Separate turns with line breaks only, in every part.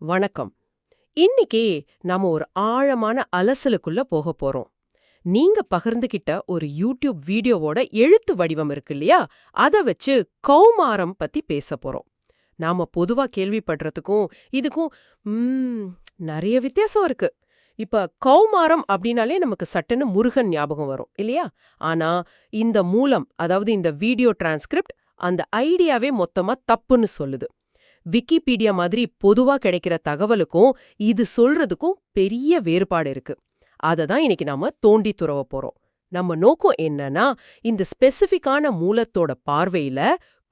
வணக்கம். இன்னைக்கு நாம ஒரு ஆழமான அலசலுக்குள்ள போக போறோம். நீங்க பகிர்ந்துகிட்ட ஒரு யூடியூப் வீடியோவோட எழுத்து வடிவம் இருக்கு இல்லையா? அத வச்சு கௌமாரம் பத்தி பேச போறோம். நாம பொதுவா கேள்விப்படுறதுக்கும் இதுக்கும் நிறைய வித்தியாசம் இருக்கு. இப்ப கௌமாரம் அப்படின்னாலே நமக்கு சட்டுன்னு முருகன் ஞாபகம் வரும் இல்லையா? ஆனா இந்த மூலம் அதாவது இந்த வீடியோ டிரான்ஸ்கிரிப்ட் அந்த ஐடியாவே மொத்தமா தப்புன்னு சொல்லுது. விக்கிபீடியா மாதிரி பொதுவா கிடைக்கிற தகவலுக்கும் இது சொல்றதுக்கும் பெரிய வேறுபாடு இருக்கு. அதை தான் இன்னைக்கு நாம தோண்டி துறவ போறோம். நம்ம நோக்கம் என்னன்னா இந்த ஸ்பெசிஃபிக்கான மூலத்தோட பார்வையில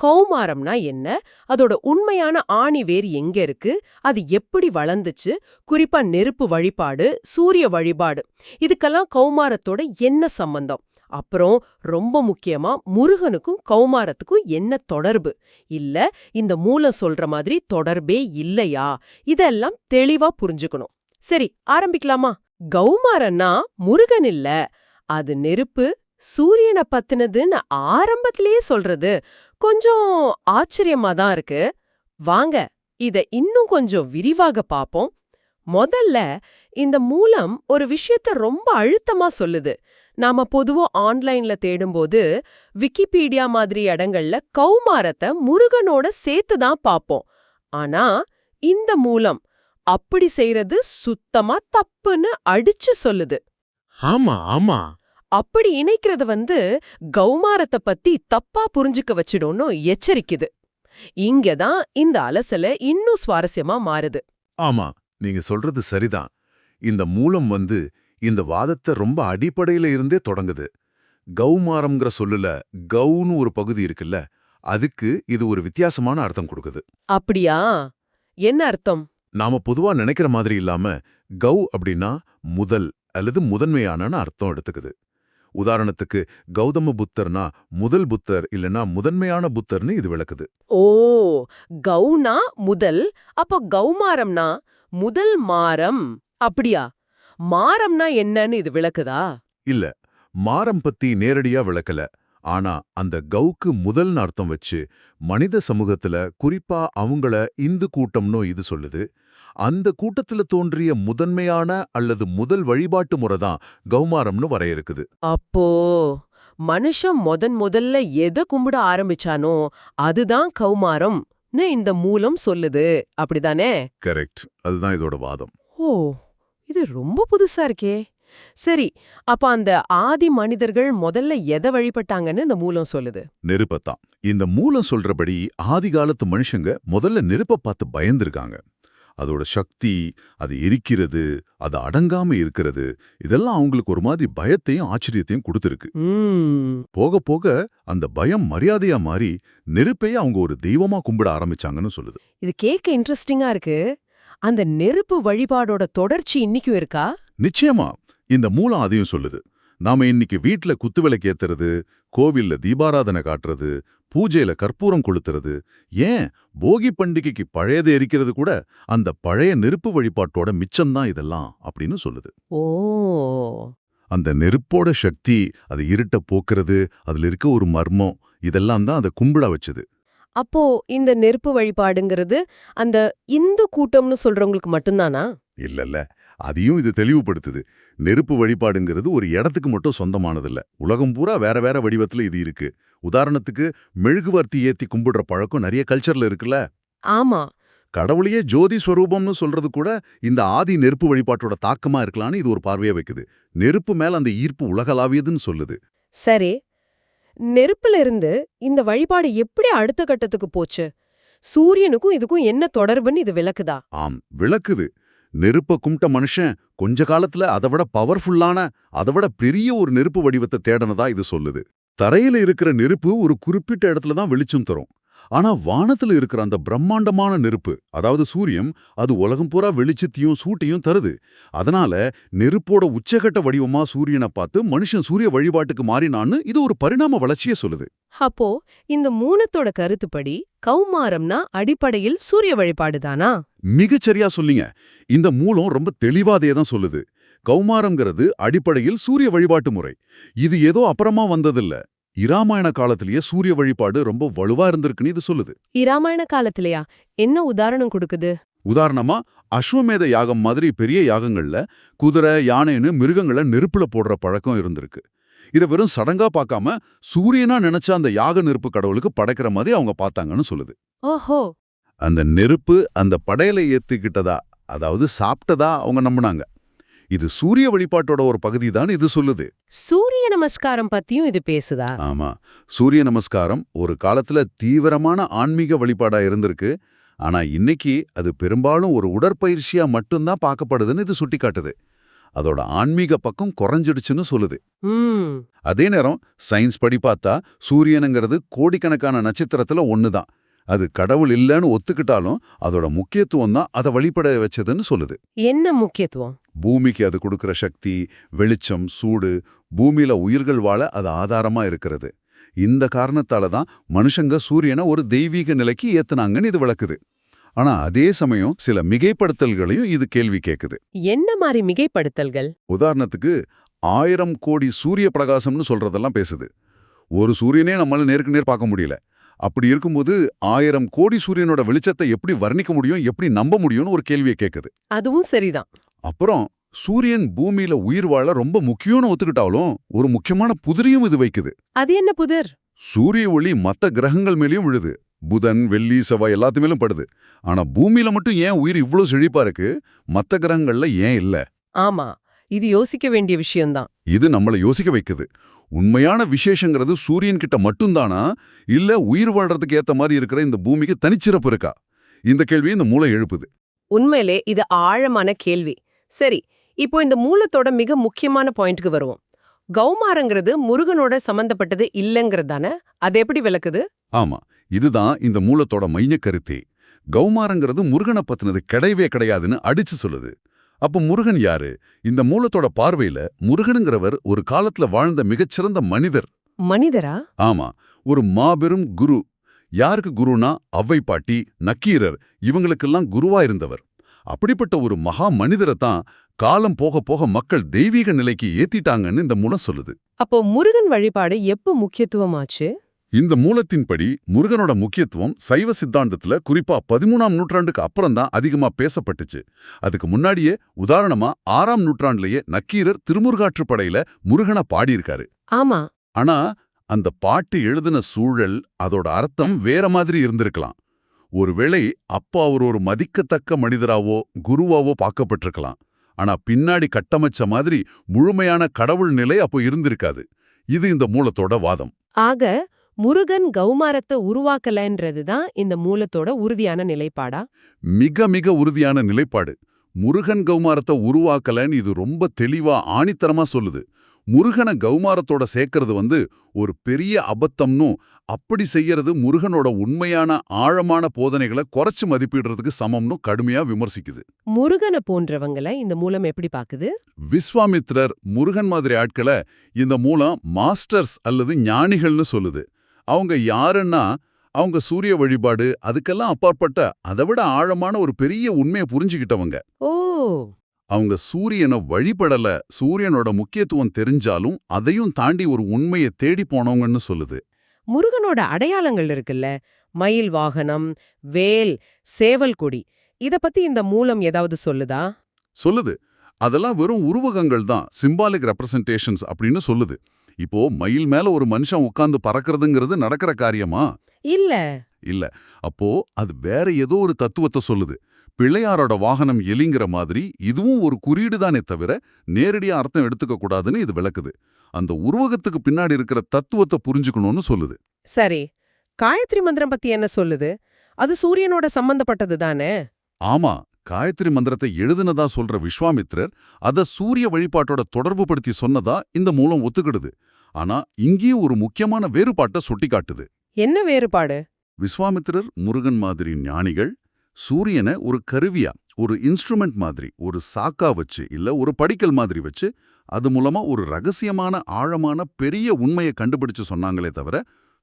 கௌமாரம்னா என்ன அதோட உண்மையான ஆணி வேர் எங்க இருக்கு அது எப்படி வளர்ந்துச்சு குறிப்பா நெருப்பு வழிபாடு சூரிய வழிபாடு இதுக்கெல்லாம் கௌமாரத்தோட என்ன சம்பந்தம்? அப்புறம் ரொம்ப முக்கியமா முருகனுக்கும் கௌமாரத்துக்கும் என்ன தொடர்பு? இல்ல இந்த மூலம் சொல்ற மாதிரி தொடர்பே இல்லையா? இதெல்லாம் தெளிவா புரிஞ்சுக்கணும். சரி ஆரம்பிக்கலாமா? கௌமாரன்னா முருகன் இல்ல. அது நெருப்பு சூரியனை பத்தினதுன்னு ஆரம்பத்திலேயே சொல்றது. கொஞ்சம் ஆச்சரியமா தான் இருக்கு. வாங்க இத இன்னும் கொஞ்சம் விரிவாக பாப்போம். முதல்ல இந்த மூலம் ஒரு விஷயத்த ரொம்ப அழுத்தமா சொல்லுது. நாம பொதுவா ஆன்லைன்ல தேடும்போது விக்கிபீடியா மாதிரி இடங்கள்ல கௌமாரத்தை முருகனோட சேர்த்து தான் பாப்போம் ஆனா இந்த மூலம் அப்படி செய்யறது சுத்தமா தப்புன்னு அடிச்சு சொல்லுது.
ஆமா ஆமா.
அப்படி இணைக்கிறது வந்து கௌமாரத்தை பத்தி தப்பா புரிஞ்சுக்க வச்சிடும்னு எச்சரிக்குது. இங்கதான் இந்த அலசல இன்னும் சுவாரஸ்யமா மாறுது.
ஆமா நீங்க சொல்றது சரிதான். இந்த மூலம் வந்து இந்த வாதத்தை ரொம்ப அடிப்படையில இருந்தே தொடங்குது. கௌமாரம்ங்கிற சொல்லுல கௌன்னு ஒரு பகுதி இருக்குல்ல அதுக்கு இது ஒரு வித்தியாசமான அர்த்தம் கொடுக்குது.
அப்படியா? என்ன அர்த்தம்?
நாம பொதுவா நினைக்கிற மாதிரி இல்லாம கௌ அப்படின்னா முதல் அல்லது முதன்மையானன்னு அர்த்தம் எடுத்துக்குது. உதாரணத்துக்கு கௌதம புத்தர்னா முதல் புத்தர் இல்லனா முதன்மையான புத்தர்னு இது விளக்குது.
ஓ கௌனா முதல் அப்போ கௌமாரம்னா முதல் மாரம் அப்படியா? மாரம்னா என்னன்னு இது விளக்குதா?
இல்ல மாரம் பத்தி நேரடியா விளக்கல. ஆனா அந்த கௌக்கு முதல்னு அர்த்தம் வச்சு மனித சமூகத்துல குறிப்பா அவங்கள இந்து கூட்டம்னு இது சொல்லுது. அந்த கூட்டத்துல தோன்றிய முதன்மையான அல்லது முதல் வழிபாட்டு முறை தான் கௌமாரம்னு வரையறுக்குது.
அப்போ மனுஷன் முதன் முதல்ல எதை கும்பிட ஆரம்பிச்சானோ அதுதான் கௌமாரம்னு இந்த மூலம் சொல்லுது. அப்படிதானே?
கரெக்ட். அதுதான் இதோட வாதம்.
ஓ இது ரொம்ப புதுசா இருக்கே. சரி அப்ப அந்த ஆதி மனிதர்கள் முதல்ல எதை வழிபட்டாங்கன்னு இந்த மூலம் சொல்லுது?
நெருப்பத்தான் இந்த மூலம் சொல்றபடி ஆதி காலத்து மனுஷங்க முதல்ல நெருப்ப பார்த்து பயந்திருக்காங்க. அதோட சக்தி அது எரிக்கிறது அது அடங்காம இருக்கிறது இதெல்லாம் அவங்களுக்கு ஒரு மாதிரி பயத்தையும் ஆச்சரியத்தையும் கொடுத்துருக்கு. போக போக அந்த பயம் மரியாதையா மாறி நெருப்பையே அவங்க ஒரு தெய்வமா கும்பிட ஆரம்பிச்சாங்கன்னு சொல்லுது.
இது கேட்க இன்ட்ரெஸ்டிங்கா இருக்கு. அந்த நெருப்பு வழிபாடோட தொடர்ச்சி இன்னிக்கும் இருக்கா?
நிச்சயமா. இந்த மூலம் அதையும் சொல்லுது. நாம இன்னைக்கு வீட்ல குத்துவிளக்கு ஏத்துறது கோவில்ல தீபாராதனை காட்டுறது பூஜையில கற்பூரம் கொளுத்துறது ஏன் போகி பண்டிகைக்கு பழையதை எரிக்கிறது கூட அந்த பழைய நெருப்பு வழிபாட்டோட மிச்சம்தான் இதெல்லாம் அப்படின்னு சொல்லுது.
ஓ.
அந்த நெருப்போட சக்தி அது இருட்ட போக்குறது அதுல இருக்க ஒரு மர்மம் இதெல்லாம் தான் அதை கும்பிட வச்சது.
அப்போ இந்த நெருப்பு வழிபாடுங்கிறது அந்த இந்து கூட்டம்னு சொல்றவங்களுக்கு மட்டும்தானா?
இல்லல்ல. அதையும் இது தெளிவுபடுத்துது. நெருப்பு வழிபாடுங்கிறது ஒரு இடத்துக்கு மட்டும் சொந்தமானதில்ல. உலகம் பூரா வேற வேற வடிவத்துல இது இருக்கு. உதாரணத்துக்கு மெழுகுவர்த்தி ஏத்தி கும்பிடுற பழக்கம் நிறைய கல்ச்சர்ல இருக்குல்ல?
ஆமா.
கடவுளையே ஜோதி ஸ்வரூபம்னு சொல்றது கூட இந்த ஆதி நெருப்பு வழிபாட்டோட தாக்கமா இருக்கலாம்னு இது ஒரு பார்வையா வைக்குது. நெருப்பு மேல அந்த ஈர்ப்பு உலகளாவியதுன்னு சொல்லுது.
சரி. நெருப்பிலிருந்து இந்த வழிபாடு எப்படி அடுத்த கட்டத்துக்கு போச்சு? சூரியனுக்கும் இதுக்கும் என்ன தொடர்புன்னு இது விளக்குதா?
ஆம் விளக்குது. நெருப்ப கும்பிட்ட மனுஷன் கொஞ்ச காலத்துல அதை விட பவர்ஃபுல்லான அதை விட பெரிய ஒரு நெருப்பு வடிவத்தை தேடனதா இது சொல்லுது. தரையில இருக்கிற நெருப்பு ஒரு குறிப்பிட்ட இடத்துல தான் வெளிச்சம் தரும். ஆனா வானத்துல இருக்கிற அந்த பிரம்மாண்டமான நெருப்பு அதாவது சூரியன் அது உலகம் பூரா வெளிச்சத்தையும் சூட்டையும் தருது. அதனால நெருப்போட உச்சகட்ட வடிவமா சூரியனை பார்த்து மனுஷன் சூரிய வழிபாட்டுக்கு மாறினான்னு இது ஒரு பரிணாம வளர்ச்சியை சொல்லுது.
அப்போ இந்த மூலத்தோட கருத்துப்படி கௌமாரம்னா அடிப்படையில் சூரிய வழிபாடுதானா
மிகச்சரியா சொல்லிங்க இந்த மூலம் ரொம்ப தெளிவாதே தான் சொல்லுது. கௌமாரம்ங்கிறது அடிப்படையில் சூரிய வழிபாட்டு முறை. இது ஏதோ அப்புறமா வந்ததில்ல. இராமாயண காலத்திலேயே சூரிய வழிபாடு ரொம்ப வலுவா இருந்திருக்குன்னு இது சொல்லுது.
இராமாயண காலத்திலயா? என்ன உதாரணம் கொடுக்குது?
உதாரணமா அஸ்வமேத யாகம் மாதிரி பெரிய யாகங்கள்ல குதிரை யானைன்னு மிருகங்களை நெருப்புல போடுற பழக்கம் இருந்திருக்கு. இதை வெறும் சடங்கா பார்க்காம சூரியனா நினைச்ச அந்த யாக நெருப்பு கடவுளுக்கு படைக்கிற மாதிரி அவங்க பார்த்தாங்கன்னு சொல்லுது.
ஓஹோ!
அந்த நெருப்பு அந்த படையலை ஏத்துக்கிட்டதா அதாவது சாப்பிட்டதா அவங்க நம்பினாங்க. இது சூரிய வழிபாட்டோட ஒரு பகுதி தான் இது சொல்லுது.
சூரிய நமஸ்காரம் பத்தியும் இது பேசுதா?
ஆமா. சூரிய நமஸ்காரம் ஒரு காலத்துல தீவிரமான ஆன்மீக வழிபாடா இருந்திருக்கு. ஆனா இன்னைக்கு அது பெரும்பாலும் ஒரு உடற்பயிற்சியா மட்டும்தான் பார்க்கப்படுதுன்னு இது சுட்டிக்காட்டுது. அதோட ஆன்மீக பக்கம் குறைஞ்சிடுச்சுன்னு சொல்லுது. அதே நேரம் சயின்ஸ் படி பார்த்தா சூரியனுங்கிறது கோடிக்கணக்கான நட்சத்திரத்துல ஒண்ணுதான். அது கடவுள் இல்லைன்னு ஒத்துக்கிட்டாலும் அதோட முக்கியத்துவம் தான் அதை வழிபட வச்சதுன்னு சொல்லுது.
என்ன முக்கியத்துவம்?
பூமிக்கு அது கொடுக்கிற சக்தி வெளிச்சம் சூடு பூமியில உயிர்கள் வாழ அது ஆதாரமா இருக்கிறது. இந்த காரணத்தால தான் மனுஷங்க சூரியனை ஒரு தெய்வீக நிலைக்கு ஏத்துனாங்கன்னு இது விளக்குது. ஆனா அதே சமயம் சில மிகைப்படுத்தல்களையும் இது கேள்வி கேக்குது.
என்ன மாதிரி மிகைப்படுத்தல்கள்?
உதாரணத்துக்கு ஆயிரம் கோடி சூரிய பிரகாசம்னு சொல்றதெல்லாம் பேசுது. ஒரு சூரியனே நம்மளால நேருக்கு நேர் பார்க்க முடியல. அப்படி இருக்கும்போது ஆயிரம் கோடி சூரியனோட வெளிச்சத்தை எப்படி வர்ணிக்க முடியும் எப்படி நம்ப முடியும்னு ஒரு கேள்வியை கேக்குது.
அதுவும் சரிதான்.
அப்புறம் சூரியன் பூமியில உயிர் வாழ ரொம்ப முக்கியம்னு ஒத்துக்கிட்டாலும் ஒரு முக்கியமான புதிரியும் இது வைக்குது.
அது என்ன புதிர்?
சூரிய ஒளி மத்த கிரகங்கள் மேலயும் விழுது. புதன் வெள்ளி செவ்வாய் எல்லாத்து மேலும் படுது. ஆனா பூமியில மட்டும் ஏன் உயிர் இவ்ளோ செழிப்பா இருக்கு? மத்த கிரகங்கள்ல ஏன் இல்ல?
ஆமா இது யோசிக்க வேண்டிய விஷயம்தான்.
இது நம்மள யோசிக்க வைக்குது. உண்மையான விசேஷங்கிறது சூரியன் கிட்ட மட்டும்தானா? இல்ல உயிர் வாழ்றதுக்கு ஏத்த மாதிரி இருக்கிற இந்த பூமிக்கு தனிச்சிறப்பு இருக்கா? இந்த கேள்வியை இந்த மூளை எழுப்புது.
உண்மையிலே இது ஆழமான கேள்வி. சரி இப்போ இந்த மூலத்தோட மிக முக்கியமான பாயிண்ட்க்கு வருவோம். கௌமாரங்கிறது முருகனோட சம்பந்தப்பட்டது இல்லங்கிறது தானே? அது எப்படி விளக்குது?
ஆமா இதுதான் இந்த மூலத்தோட மைய கருத்தே. கௌமாரங்கிறது முருகனை பத்தினது கிடையவே கிடையாதுன்னு அடிச்சு சொல்லுது. அப்ப முருகன் யாரு? இந்த மூலத்தோட பார்வையில முருகனுங்கிறவர் ஒரு காலத்துல வாழ்ந்த மிகச்சிறந்த மனிதர்.
மனிதரா?
ஆமா. ஒரு மாபெரும் குரு. யாருக்கு குருனா? அவ்வை பாட்டி நக்கீரர். இவங்களுக்கெல்லாம் குருவா இருந்தவர். அப்படிப்பட்ட ஒரு மகா மனிதரை தான் காலம் போக போக மக்கள் தெய்வீக நிலைக்கு ஏத்திட்டாங்கன்னு இந்த மூலம் சொல்லுது.
அப்போ முருகன் வழிபாடு எப்ப முக்கியத்துவமாச்சு
இந்த மூலத்தின்படி முருகனோட முக்கியத்துவம் சைவ சித்தாந்தத்துல குறிப்பா பதிமூணாம் நூற்றாண்டுக்கு அப்புறம் தான் அதிகமா பேசப்பட்டுச்சு. அதுக்கு முன்னாடியே உதாரணமா ஆறாம் நூற்றாண்டுலயே நக்கீரர் திருமுருகாற்றுப்படையில முருகனை பாடியிருக்காரு.
ஆமா.
ஆனா அந்த பாட்டு எழுதின சூழல் அதோட அர்த்தம் வேற மாதிரி இருந்திருக்கலாம். ஒருவேளை அப்போ அவர் ஒரு மதிக்கத்தக்க மனிதராவோ குருவாவோ பார்க்கப்பட்டிருக்கலாம். ஆனா பின்னாடி கட்டமைச்ச மாதிரி முழுமையான கடவுள் நிலை அப்போ இருந்திருக்காது. இது இந்த மூலத்தோட வாதம்.
ஆக முருகன் கௌமாரத்தை உருவாக்கலன்றது தான் இந்த மூலத்தோட உறுதியான நிலைப்பாடா?
மிக மிக உறுதியான நிலைப்பாடு. முருகன் கௌமாரத்தை உருவாக்கலன்னு இது ரொம்ப தெளிவா ஆணித்தரமா சொல்லுது. முருகனை கௌமாரத்தோட சேர்க்கறது வந்து ஒரு பெரிய அபத்தம்னும் அப்படி செய்யறது முருகனோட உண்மையான ஆழமான போதனைகளை குறைச்சு மதிப்பிடுறதுக்கு சமம்னு கடுமையா விமர்சிக்குது.
முருகனை போன்றவங்கள இந்த மூலம் எப்படி பாக்குது
விஸ்வாமித்ரர் முருகன் மாதிரி ஆட்களை இந்த மூலம் மாஸ்டர்ஸ் அல்லது ஞானிகள்னு சொல்லுது. அவங்க யாருன்னா அவங்க சூரிய வழிபாடு அதுக்கெல்லாம் அப்பாற்பட்ட அதை விட ஆழமான ஒரு பெரிய உண்மையை புரிஞ்சுக்கிட்டவங்க.
ஓ!
அவங்க சூரியனை வழிபடல சூரியனோட முக்கியத்துவம் தெரிஞ்சாலும் அதையும் தாண்டி ஒரு உண்மையை தேடி போனவங்கன்னு சொல்லுது.
முருகனோட அடையாளங்கள் இருக்குல்ல? மயில் வாகனம் வேல் சேவல் கொடி. இத பத்தி இந்த மூலம் ஏதாவது சொல்லுதா?
சொல்லுது. அதெல்லாம் வெறும் உருவகங்கள் தான் சிம்பாலிக் ரெப்ரசன்டேஷன்ஸ் அப்படின்னு சொல்லுது. இப்போ மயில் மேல ஒரு மனுஷன் உட்கார்ந்து பறக்கிறதுங்கிறது நடக்கிற காரியமா?
இல்ல.
இல்ல. அப்போ அது வேற ஏதோ ஒரு தத்துவத்தை சொல்லுது. பிள்ளையாரோட வாகனம் எலிங்கிற மாதிரி இதுவும் ஒரு குறியீடு தானே தவிர நேரடியா அர்த்தம் எடுத்துக்க கூடாதுன்னு இது விளக்குது. அந்த உருவகத்துக்கு பின்னாடி இருக்கிற தத்துவத்தை புரிஞ்சுக்கணும்னு சொல்லுது.
சரி. காயத்ரி மந்திரம் பத்தி என்ன சொல்லுது? அது சூரியனோட சம்பந்தப்பட்டது தானே?
ஆமா. காயத்ரி மந்திரத்தை எழுதுனதா சொல்ற விஸ்வாமித்ரர் அத சூரிய வழிபாட்டோட தொடர்பு படுத்தி சொன்னதா இந்த மூலம் ஒத்துக்கிடுது. ஆனா இங்கேயும் ஒரு முக்கியமான வேறுபாட்டை சுட்டிக்காட்டுது.
என்ன வேறுபாடு?
விஸ்வாமித்திரர் முருகன் மாதிரி ஞானிகள் சூரியனை ஒரு கருவியா ஒரு இன்ஸ்ட்ருமெண்ட் மாதிரி ஒரு சாக்கா வச்சு இல்ல ஒரு படிக்கல் மாதிரி வச்சு அது மூலமா ஒரு ரகசியமான ஆழமான பெரிய உண்மையை கண்டுபிடிச்சு சொன்னாங்களே தவிர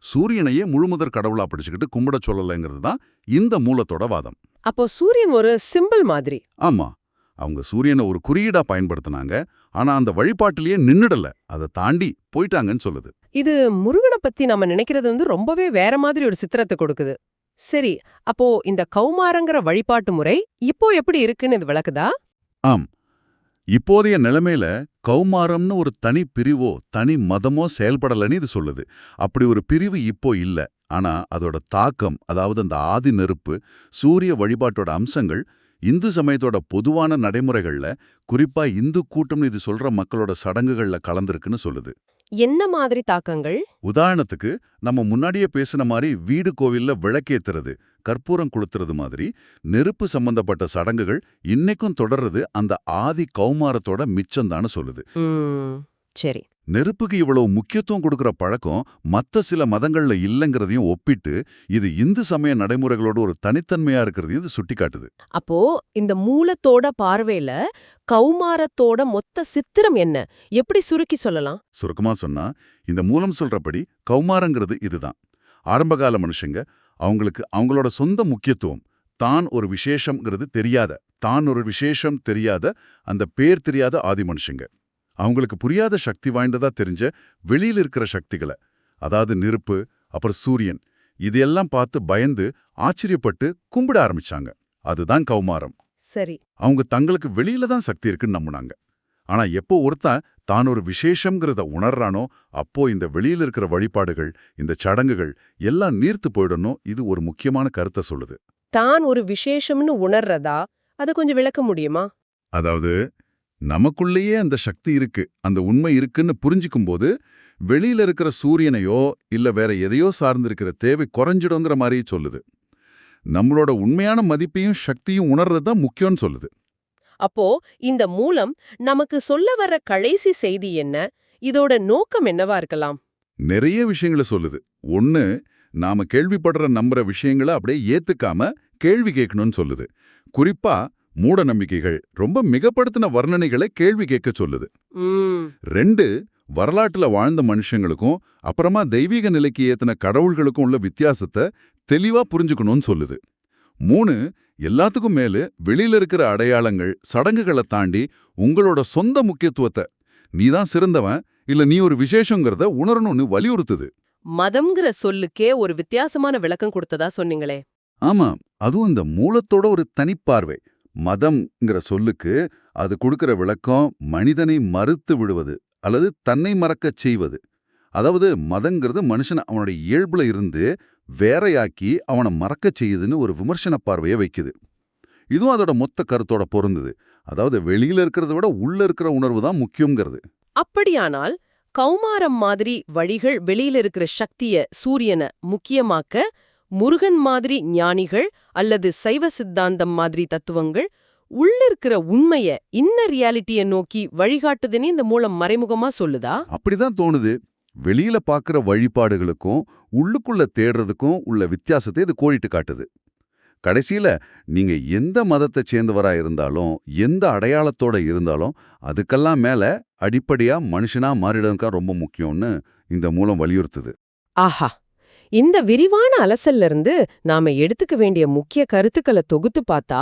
சூரியனையே முழுமுதற் கடவுளா பிடிச்சுக்கிட்டு கும்பிட சொல்லலைங்கிறது தான் இந்த மூலத்தோட வாதம்.
அப்போ சூரியன் ஒரு சிம்பிள் மாதிரி.
ஆமா. அவங்க சூரியனை ஒரு குறியீடா பயன்படுத்தினாங்க. ஆனா அந்த வழிபாட்டிலேயே நின்னுடல. அதை தாண்டி போயிட்டாங்கன்னு சொல்லுது.
இது முருகனை பத்தி நம்ம நினைக்கிறது வந்து ரொம்பவே வேற மாதிரி ஒரு சித்திரத்தை கொடுக்குது. சரி அப்போ இந்த கௌமாரங்கிற வழிபாட்டு முறை இப்போ எப்படி இருக்குன்னு இது விளக்குதா?
ஆம். இப்போதைய நிலைமையில கௌமாரம்னு ஒரு தனி பிரிவோ தனி மதமோ செயல்படலன்னு இது சொல்லுது. அப்படி ஒரு பிரிவு இப்போ இல்ல. ஆனா அதோட தாக்கம் அதாவது அந்த ஆதி நெருப்பு சூரிய வழிபாட்டோட அம்சங்கள் இந்து சமயத்தோட பொதுவான நடைமுறைகள்ல குறிப்பா இந்து கூட்டம்னு இது சொல்ற மக்களோட சடங்குகள்ல கலந்திருக்குன்னு சொல்லுது.
என்ன மாதிரி தாக்கங்கள்?
உதாரணத்துக்கு நம்ம முன்னாடியே பேசின மாதிரி வீடு கோவில்ல விளக்கேத்துறது. கற்பூரம் கொளுத்துறது மாதிரி நெருப்பு சம்பந்தப்பட்ட சடங்குகள் இன்னைக்கும் தொடர்றது அந்த ஆதி கௌமாரத்தோட மிச்சம்தான்னு சொல்லுது.
சரி.
நெருப்புக்கு இவ்வளவு முக்கியத்துவம் கொடுக்கிற பழக்கம் மத்த சில மதங்கள்ல இல்லைங்கிறதையும் ஒப்பிட்டு இது இந்து சமய நடைமுறைகளோட ஒரு தனித்தன்மையா இருக்கிறதையும் இது சுட்டிக்காட்டுது.
அப்போ இந்த மூலத்தோட பார்வையில கௌமாரத்தோட மொத்த சித்திரம் என்ன? எப்படி சுருக்கி சொல்லலாம்?
சுருக்கமா சொன்னா இந்த மூலம் சொல்றபடி கௌமாரங்கிறது இதுதான். ஆரம்பகால மனுஷங்க அவங்களுக்கு அவங்களோட சொந்த முக்கியத்துவம். தான் ஒரு விசேஷம்ங்கிறது தெரியாத தான் ஒரு விசேஷம் தெரியாத அந்த பேர் தெரியாத ஆதி மனுஷங்க. அவங்களுக்கு புரியாத சக்தி வாய்ந்ததா தெரிஞ்ச வெளியில இருக்கிற சக்திகளை. அதாவது நெருப்பு அப்புறம் சூரியன் இதையெல்லாம் பார்த்து பயந்து ஆச்சரியப்பட்டு கும்பிட ஆரம்பிச்சாங்க. அதுதான் கௌமாரம்.
சரி.
அவங்க தங்களுக்கு வெளியில தான் சக்தி இருக்குன்னு நம்புனாங்க. ஆனா எப்போ ஒருத்தன் தான் ஒரு விசேஷம்ங்கிறத உணர்றானோ அப்போ இந்த வெளியில இருக்கிற வழிபாடுகள் இந்த சடங்குகள் எல்லாம் நீர்த்து போயிடணும். இது ஒரு முக்கியமான கருத்தை சொல்லுது.
தான் ஒரு விசேஷம்னு உணர்றதா? அதை கொஞ்சம் விளக்க முடியுமா?
அதாவது நமக்குள்ளேயே அந்த சக்தி இருக்கு அந்த உண்மை இருக்குன்னு புரிஞ்சுக்கும் போது வெளியில இருக்கிற சூரியனையோ இல்ல வேற எதையோ சார்ந்திருக்கிற தேவை குறைஞ்சிடுங்கிற மாதிரி சொல்லுது. நம்மளோட உண்மையான மதிப்பையும் சக்தியும் உணர்றது தான் முக்கியம்னு சொல்லுது.
அப்போ இந்த மூலம் நமக்கு சொல்ல வர்ற கடைசி செய்தி என்ன? இதோட நோக்கம் என்னவா இருக்கலாம்?
நிறைய விஷயங்களை சொல்லுது. ஒன்னு நாம கேள்விப்படுற நம்புற விஷயங்களை அப்படியே ஏத்துக்காம கேள்வி கேட்கணும்னு சொல்லுது. குறிப்பா மூட நம்பிக்கைகள் ரொம்ப மிகப்படுத்தின வர்ணனைகளை கேள்வி கேட்க சொல்லுது. ரெண்டு வரலாற்றுல வாழ்ந்த மனுஷங்களுக்கும் அப்புறமா தெய்வீக நிலைக்கு ஏத்தின கடவுள்களுக்கும் உள்ள வித்தியாசத்தை தெளிவா புரிஞ்சுக்கணும்னு சொல்லுது. மூணு எல்லாத்துக்கும் மேலு வெளியில இருக்கிற அடையாளங்கள் சடங்குகளை தாண்டி உங்களோட சொந்த முக்கியத்துவத்தை. நீதான் சிறந்தவன் இல்ல நீ ஒரு விசேஷங்கிறத உணரணும்னு வலியுறுத்துது.
மதம்ங்கிற சொல்லுக்கே ஒரு வித்தியாசமான விளக்கம் கொடுத்ததா சொன்னீங்களே.
ஆமா அதுவும் இந்த மூலத்தோட ஒரு தனிப்பார்வை. மதம்ங்கிற சொல்லுக்கு அது கொடுக்கிற விளக்கம் மனிதனை மறுத்து விடுவது அல்லது தன்னை மறக்கச் செய்வது. அதாவது மதங்கிறது மனுஷனை அவனுடைய இயல்புல இருந்து வேறையாக்கி அவனை மறக்கச் செய்யுதுன்னு ஒரு விமர்சன பார்வையை வைக்குது. இதுவும் அதோட மொத்த கருத்தோட பொருந்துது. அதாவது வெளியில இருக்கிறத விட உள்ள இருக்கிற உணர்வு தான் முக்கியங்கிறது
அப்படியானால் கௌமாரம் மாதிரி வழிகள் வெளியில இருக்கிற சக்திய சூரியனை முக்கியமாக்க முருகன் மாதிரி ஞானிகள் அல்லது சைவ சித்தாந்தம் மாதிரி தத்துவங்கள் உள்ள இருக்கிற உண்மைய இன்ன ரியாலிட்டிய நோக்கி வழிகாட்டுதுன்னு இந்த மூலம் மறைமுகமா சொல்லுதா?
அப்படிதான் தோணுது. வெளியில பார்க்குற வழிபாடுகளுக்கும் உள்ளுக்குள்ள தேடுறதுக்கும் உள்ள வித்தியாசத்தை இது கோழிட்டு காட்டுது. கடைசியில நீங்க எந்த மதத்தை சேர்ந்தவரா இருந்தாலும் எந்த அடையாளத்தோட இருந்தாலும் அதுக்கெல்லாம் மேல அடிப்படையா மனுஷனா மாறிடக்கா ரொம்ப முக்கியம்னு இந்த மூலம் வலியுறுத்துது.
ஆஹா! இந்த விரிவான அலசல்ல இருந்து நாம எடுத்துக்க வேண்டிய முக்கிய கருத்துக்களை தொகுத்து பார்த்தா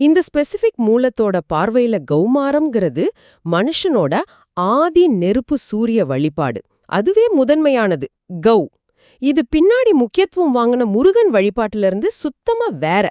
இந்த ஸ்பெசிபிக் மூலத்தோட பார்வையில கௌமாரம்ங்கிறது மனுஷனோட ஆதி நெருப்பு சூரிய வழிபாடு. அதுவே முதன்மையானது. கௌ. இது பின்னாடி முக்கியத்துவம் வாங்கின முருகன் வழிபாட்டுல இருந்து சுத்தமா வேற.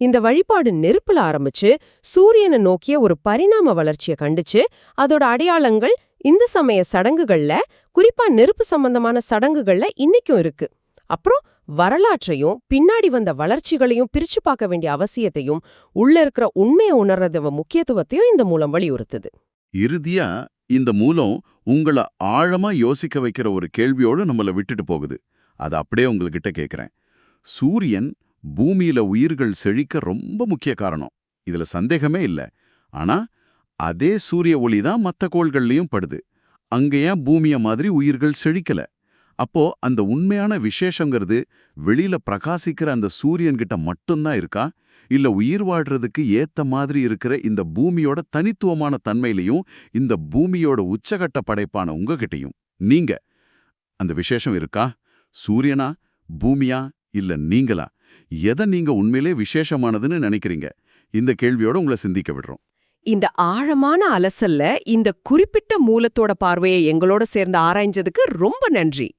இந்த வழிபாடு நெருப்புல ஆரம்பிச்சு சூரியனை நோக்கிய ஒரு பரிணாம வளர்ச்சியை கண்டுச்சு அதோட அடையாளங்கள் இந்த சமய சடங்குகள்ல குறிப்பா நெருப்பு சம்பந்தமான சடங்குகள்ல இன்னைக்கும் இருக்கு. அப்புறம் வரலாற்றையும் பின்னாடி வந்த வளர்ச்சிகளையும் பிரிச்சு பார்க்க வேண்டிய அவசியத்தையும் உள்ள இருக்கிற உண்மையை உணர்றத முக்கியத்துவத்தையும் இந்த மூலம் வலியுறுத்துது.
இறுதியா இந்த மூலம் உங்களை ஆழமா யோசிக்க வைக்கிற ஒரு கேள்வியோடு நம்மள விட்டுட்டு போகுது. அது அப்படியே உங்கள்கிட்ட கேட்குறேன் சூரியன் பூமியில உயிர்கள் செழிக்க ரொம்ப முக்கிய காரணம். இதுல சந்தேகமே இல்ல. ஆனா அதே சூரிய ஒளி தான் மத்த கோள்கள்லயும் படுது. அங்கேயே பூமிய மாதிரி உயிர்கள் செழிக்கல? அப்போ அந்த உண்மையான விசேஷங்கிறது வெளியில பிரகாசிக்கிற அந்த சூரியன்கிட்ட மட்டும்தான் இருக்கா? இல்ல உயிர் வாழ்றதுக்கு ஏத்த மாதிரி இருக்கிற இந்த பூமியோட தனித்துவமான தன்மையிலையும் இந்த பூமியோட உச்சகட்ட படைப்பான உங்ககிட்டயும்? நீங்க. அந்த விசேஷம் இருக்கா? சூரியனா? பூமியா? இல்ல நீங்களா? எதை நீங்க உண்மையிலே விசேஷமானதுன்னு நினைக்கிறீங்க? இந்த கேள்வியோட உங்களை சிந்திக்க விடுறோம்.
இந்த ஆழமான அலசல்ல இந்த குறிப்பிட்ட மூலத்தோட பார்வையை எங்களோட சேர்ந்து ஆராய்ஞ்சதுக்கு ரொம்ப நன்றி.